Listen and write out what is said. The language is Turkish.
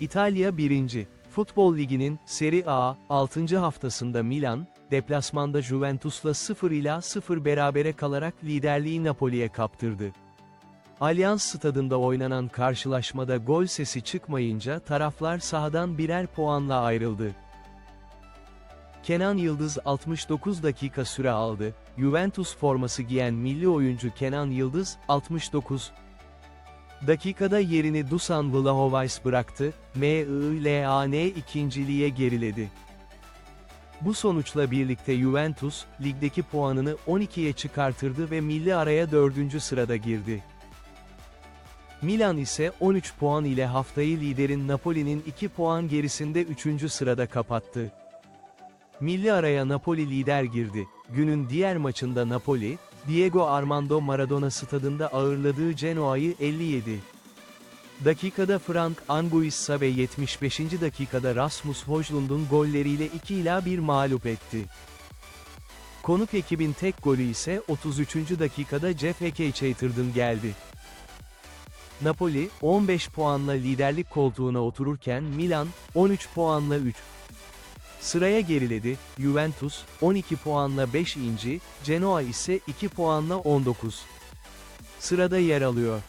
İtalya 1. Futbol Ligi'nin Serie A 6. haftasında Milan, deplasmanda Juventus'la 0 ila 0 berabere kalarak liderliği Napoli'ye kaptırdı. Allianz stadında oynanan karşılaşmada gol sesi çıkmayınca taraflar sahadan birer puanla ayrıldı. Kenan Yıldız 69 dakika süre aldı. Juventus forması giyen milli oyuncu Kenan Yıldız 69 dakikada yerini Dusan Vlahovic bıraktı. MILAN ikinciliğe geriledi. Bu sonuçla birlikte Juventus, ligdeki puanını 12'ye çıkartırdı ve milli araya 4. sırada girdi. Milan ise 13 puan ile haftayı liderin Napoli'nin 2 puan gerisinde 3. sırada kapattı. Milli araya Napoli lider girdi. Günün diğer maçında Napoli, Diego Armando Maradona stadında ağırladığı Genoa'yı 57 dakikada Frank Anguissa ve 75. dakikada Rasmus Hojlund'un golleriyle 2 ila 1 mağlup etti. Konuk ekibin tek golü ise 33. dakikada Jeff Ekeichter'dan geldi. Napoli, 15 puanla liderlik koltuğuna otururken Milan, 13 puanla 3. Sıraya geriledi, Juventus, 12 puanla 5. Genoa ise 2 puanla 19. Sırada yer alıyor.